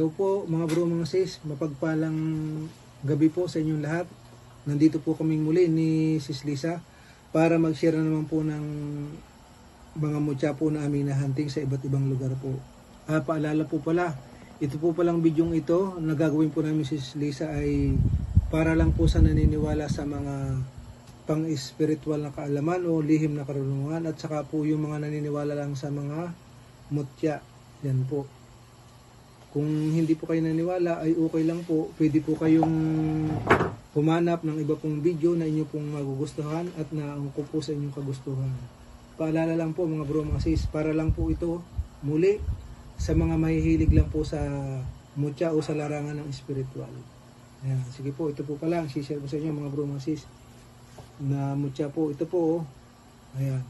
Hello po mga bro mga sis, mapagpalang gabi po sa inyong lahat. Nandito po kaming muli ni Sis Lisa para mag-share na naman po ng mga mutya po na aming nahunting sa iba't ibang lugar po. Ah, paalala po pala, ito po palang bidyong ito na gagawin po namin Sis Lisa ay para lang po sa naniniwala sa mga pang-spiritual na kaalaman o lihim na karunungan at saka po yung mga naniniwala lang sa mga mutya. Yan po. Kung hindi po kayo naniwala ay okay lang po. Pwede po kayong humanap ng iba pong video na inyo pong magugustuhan at naangko po sa inyong kagustuhan. Paalala lang po mga bro mga sis, para lang po ito muli sa mga mahihilig lang po sa mutya o sa larangan ng spiritual. Ayan, sige po, ito po pala ang share ko sa inyo mga bro mga sis na mutya po. Ito po, oh. ayan.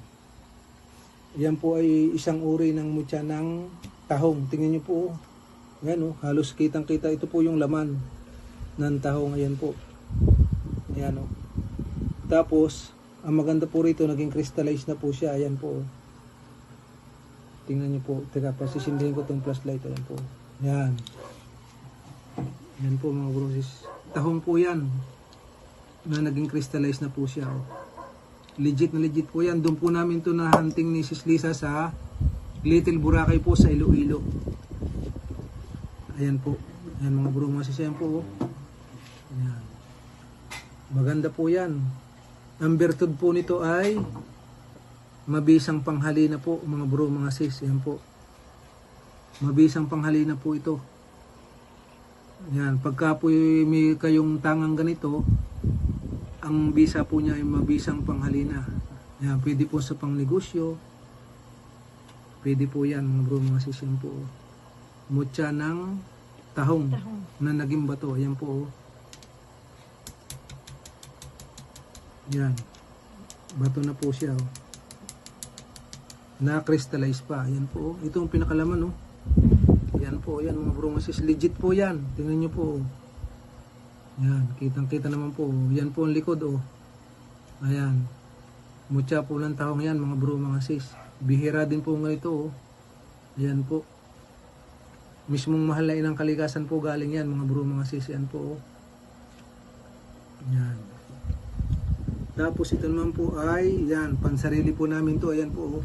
Yan po ay isang uri ng mutya ng tahong. Tingnan niyo po, oh. Ayan oh, halos kitang kita ito po yung laman ng tahong ayan po. Ayan oh. Tapos, ang maganda po rito, naging crystallized na po siya. Ayan po. oh. Tingnan niyo po. Teka, pasisindihin ko tong flashlight. Ayan po. Ayan. Ayan po mga brosis. Tahong po yan. Na naging crystallized na po siya. Oh. Legit na legit po yan. Doon po namin to na hunting ni Sis Lisa sa Little Boracay po sa Iloilo. Ayan po. Ayan mga bro, mga sis, ayan po. oh. Ayan. Maganda po yan. Ang bertud po nito ay mabisang panghalina po mga bro, mga sis. Ayan po. Mabisang panghalina po ito. Ayan. Pagka po may kayong tangang ganito, ang bisa po niya ay mabisang panghalina. Ayan. Pwede po sa pangnegosyo. Pwede po yan mga bro, mga sis. Ayan po. Mutya ng tahong, Tahong. na naging bato. Ayan po. oh. Yan. Bato na po siya. Oh. Na-crystallize pa. Ayan po. oh. Ito ang pinakalaman. Oh. Yan po. Yan mga bro. Masis. Legit po yan. Tingnan nyo po. oh. Yan. Kitang kita naman po. oh. Yan po ang likod. Oh. Ayan. Mutya po ng tahong yan mga bro mga sis. Bihira din po ganito. Oh. Ayan po. Mismong mahal na inang kalikasan po galing yan, mga bro, mga sis, yan po. oh. Yan. Tapos ito naman po ay, yan, pansarili po namin to, ayan po. oh.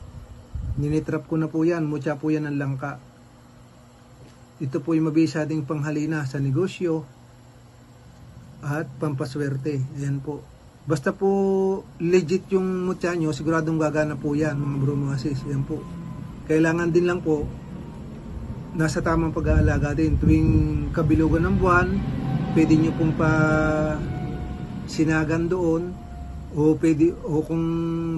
Ninitrap ko na po yan, mutya po yan ng langka. Ito po yung mabisa ding panghalina sa negosyo at pampaswerte. Ayan po. Basta po legit yung mutya nyo, siguradong gagana po yan, mga bro, mga sis. Ayan po. Kailangan din lang po, nasa tamang pag-aalaga din. Tuwing kabilugan ng buwan, pwede nyo pong pa sinagan doon. O pwede o kung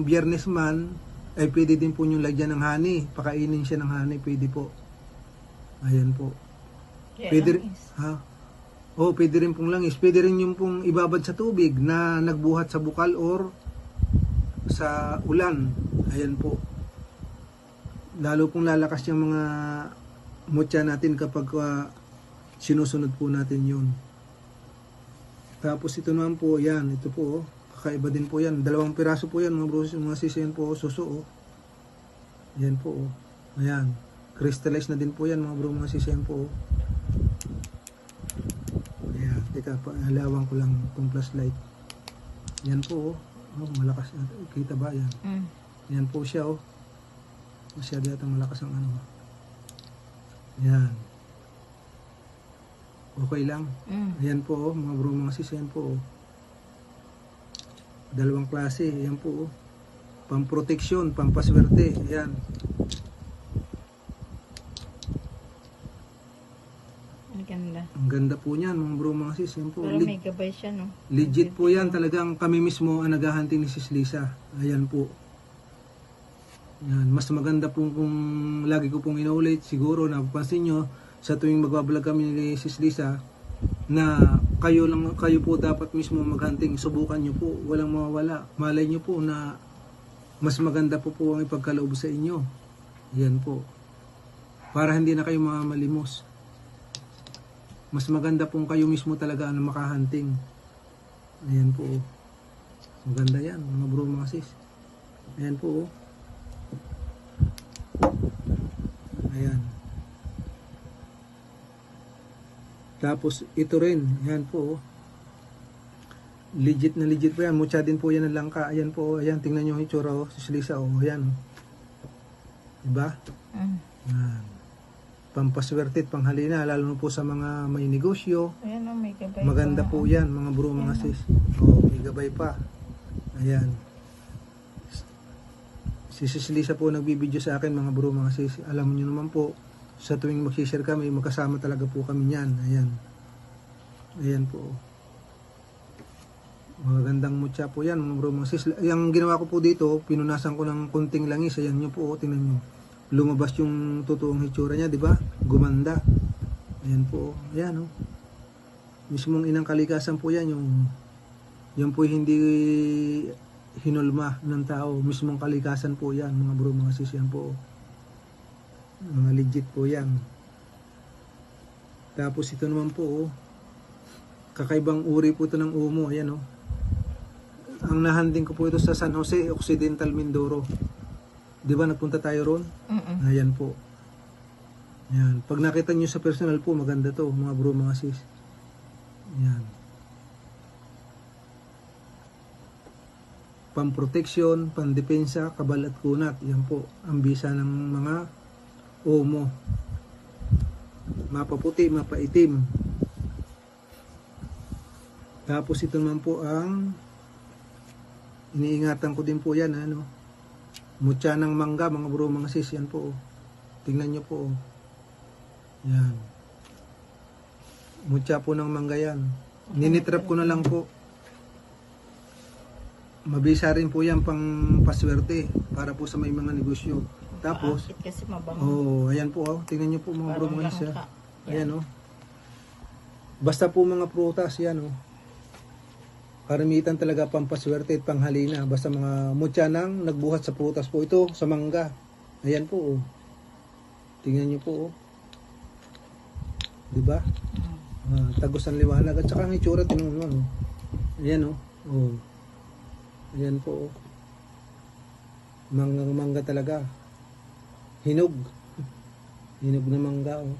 biyernes man ay pwede din po nyo lagyan ng honey. Pakainin siya ng honey pwede po. Ayan po. Pwede lang rin is, ha? O pwede rin pong langis. Pwede rin yung pong ibabad sa tubig na nagbuhat sa bukal or sa ulan. Ayan po. Lalo pong lalakas yung mga mutya natin kapag ah, sinusunod po natin yun. Tapos ito naman po, yan, ito po, oh, kakaiba din po yan. Dalawang piraso po yan, mga bros, mga sis, yan po, oh, suso, oh. Yan po, oh. Ayan. Crystallize na din po yan, mga bro, mga sis, yan po, oh. Ayan, teka, paalawang ko lang itong flashlight. Yan po, oh. Oh, malakas. Kita ba yan? mm, Yan po siya, oh. Masyado yata malakas ang ano. Yan. Okay lang. mm, Ayan po, oh, mga bro, mga sis, yan po. Oh. Dalawang klase, ayan po. Oh. Pamproteksyon, pampaswerte, ayan. ang ganda. Ang ganda po niyan, mga bro, mga sis, yan po. Pero may gabay siya, no? legit po yan, talagang kami mismo ang naghahunting ni Sis Lisa. Ayan po. Yan, mas maganda po kung lagi ko pong inuulit, siguro napapansin nyo, sa tuwing magbablog kami ni Sis Lisa, na kayo lang kayo po dapat mismo maghunting. Subukan nyo po walang mawawala. Malay nyo po na mas maganda po po ang ipagkaloob sa inyo. Yan po. Para hindi na kayo mamalimos mas maganda pong kayo mismo talaga ang makahunting. Ayan po. Maganda yan mga bro mga sis. Ayan po oh. Ayan Tapos ito rin, yan po. oh. Legit na legit po yan. Mutya din po yan ng langka. Ayan po, oh. ayan, tingnan nyo yung itsura oh. Si Lisa, oh, ayan. Diba? Mm. Yan. Pampaswerte at panghalina, lalo na po sa mga may negosyo. Ayan o, may gabay Maganda pa. po yan, mga bro, mga sis. Oh, may gabay pa. Ayan. Si Sis Lisa po nagbibideo sa akin, mga bro, mga sis. Alam niyo naman po, sa tuwing mag-share kami, magkasama talaga po kami niyan. Ayan. Ayan po. Magandang mutya po yan, mga bro, mga sis. Yung ginawa ko po dito, pinunasan ko ng kunting langis. Ayan nyo po, oh, tingnan nyo. Lumabas yung totoong hitsura niya, di ba? Gumanda. Ayan po. oh. Ayan, oh mismong inang kalikasan po yan yung yan po hindi hinulma ng tao mismong kalikasan po yan mga bro mga sis yan po mga legit po yan tapos ito naman po oh, kakaibang uri po ito ng umo ayan oh ang nahanding ko po ito sa San Jose Occidental Mindoro di ba nagpunta tayo ron Mm-mm. Ayan po. Yan. Pag nakita nyo sa personal po, maganda to, mga bro, mga sis. Yan. Pamproteksyon, pandepensa, kabal at kunat. Yan po, ang bisa ng mga omo. Mapaputi, mapaitim. Tapos ito naman po ang iniingatan ko din po yan, ano, Mutya ng mangga, mga bro, mga sis, yan po. oh. Tingnan nyo po. oh. Yan. Mutya po ng mangga yan. Ninitrap ko na lang po. Mabisa rin po yan pang paswerte para po sa may mga negosyo. Tapos, Maakit kasi mabango. oh, ayan po, oh. tingnan nyo po mga Parang sis. langka. ah. Ayan, oh. Basta po mga prutas, yan, oh. Karamitan talaga pampaswerte at panghalina. Basta mga mutya nang nagbuhat sa prutas po. Ito, sa mangga. Ayan po, oh. Tingnan nyo po, oh. Diba? Mm. Ah, tagos ang liwanag. At saka ang itsura, tinong mo, oh. Ayan, oh. oh. Ayan po, oh. Manggang mangga talaga. Hinog. Hinog na mangga, oh.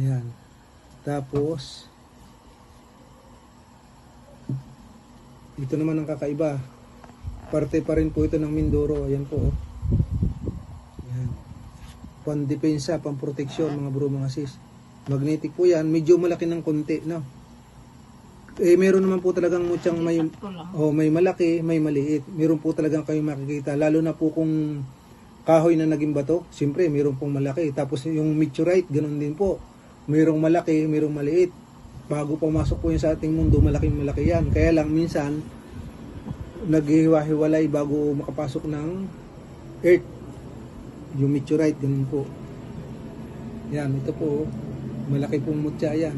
Ayan. Tapos, ito naman ang kakaiba. Parte pa rin po ito ng Mindoro. Ayan po. oh. Ayan. Pandepensa, pamproteksyon, mga bro, mga sis. Magnetic po yan. Medyo malaki ng konti, no? Eh, meron naman po talagang mutyang may. Oh, may malaki, may maliit. Meron po talagang kayo makikita. Lalo na po kung kahoy na naging bato, siyempre meron pong malaki. Tapos yung meteorite, ganun din po. Merong malaki, merong maliit. Bago pumasok po yun sa ating mundo, malaking malaki yan. Kaya lang minsan, naghiwa-hiwalay bago makapasok ng earth. Yung meteorite, ganun po. Yan, ito po. Malaki pong mutya yan.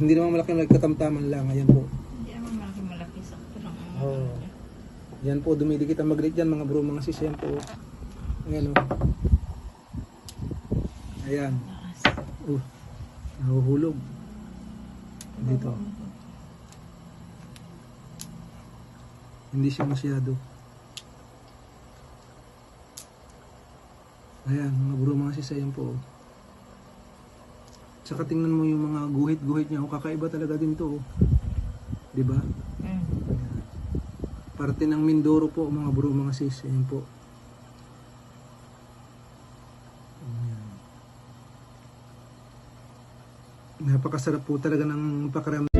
Hindi naman malaki, malaki katamtaman lang. Ayan po. Hindi naman malaki malaki. Sakto lang. ang Oo. niya. Yan po, dumidikit ang magnet dyan, mga bro, mga sis, yan po. Ayan o. Ayan. Taas. Uh, nahuhulog. Dito. Hindi siya masyado. Ayan, mga bro, mga sis, ayan po. Saka tingnan mo yung mga guhit-guhit niya. Oh, kakaiba talaga din to. oh. Di ba? Mm. Parte ng Mindoro po, mga bro, mga sis. Ayan po. Ayan. Napakasarap po talaga ng pakiramdam.